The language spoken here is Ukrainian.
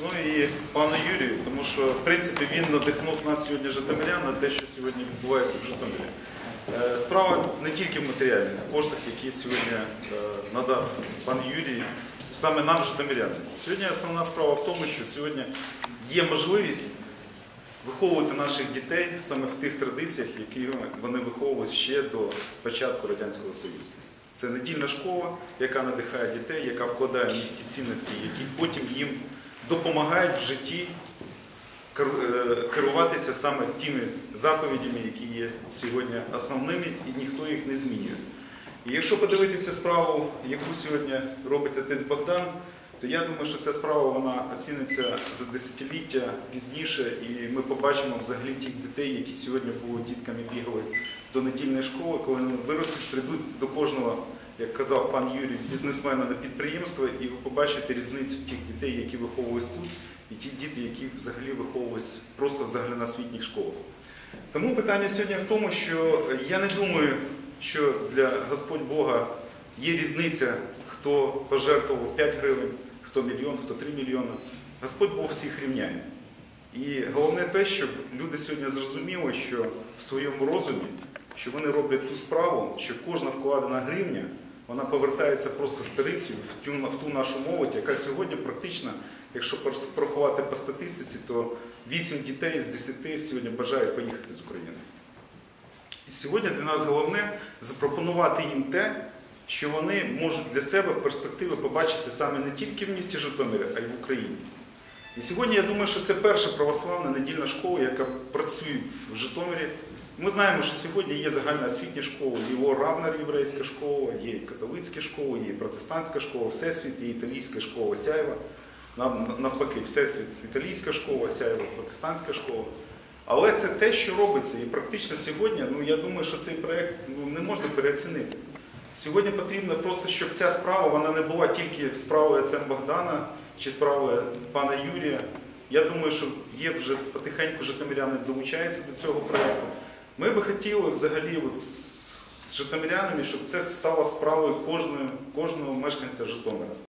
Ну і пану Юрію, тому що в принципі він надихнув нас сьогодні Житомирян на те, що сьогодні відбувається в Житомирі. Е, Справа не тільки в матеріальних коштах, які сьогодні е, надав пан Юрій, саме нам, Житомирянам. Сьогодні основна справа в тому, що сьогодні є можливість виховувати наших дітей саме в тих традиціях, які вони виховували ще до початку Радянського Союзу. Це недільна школа, яка надихає дітей, яка вкладає в них ті цінності, які потім їм допомагають в житті е, керуватися саме тими заповідями, які є сьогодні основними, і ніхто їх не змінює. І якщо подивитися справу, яку сьогодні робить отець Богдан, то я думаю, що ця справа вона оціниться за десятиліття пізніше, і ми побачимо взагалі тих дітей, які сьогодні були дітками бігали до недільної школи, коли вони виростуть, прийдуть до кожного, як казав пан Юрій, бізнесмена на підприємство, і ви побачите різницю тих дітей, які виховувались тут, і ті діти, які взагалі виховувались просто в загальноосвітніх школах. Тому питання сьогодні в тому, що я не думаю, що для Господь Бога є різниця, хто пожертвував 5 гривень, хто мільйон, хто 3 мільйони. Господь Бог всіх рівняє. І головне те, щоб люди сьогодні зрозуміли, що в своєму розумі, що вони роблять ту справу, що кожна вкладена гривня, вона повертається просто старицею в в ту нашу молодь, яка сьогодні практично, якщо порахувати по статистиці, то 8 дітей з 10 сьогодні бажають поїхати з України. І сьогодні для нас головне запропонувати їм те, що вони можуть для себе в перспективі побачити саме не тільки в місті Житомирі, а й в Україні. І сьогодні я думаю, що це перша православна недільна школа, яка працює в Житомирі. Ми знаємо, що сьогодні є загальноосвітні школи, є Равнер єврейська школа, є католицька школа, є протестантська школа, Всесвіт, є італійська школа Сяєва. Нав- Навпаки, Всесвіт італійська школа, Сяєва, протестантська школа. Але це те, що робиться. І практично сьогодні, ну я думаю, що цей проект ну, не можна переоцінити. Сьогодні потрібно просто, щоб ця справа вона не була тільки справою отця Богдана чи справою пана Юрія. Я думаю, що є вже потихеньку житомиряни долучаються до цього проєкту. Ми би хотіли взагалі от з житомирянами, щоб це стало справою кожного, кожного мешканця Житомира.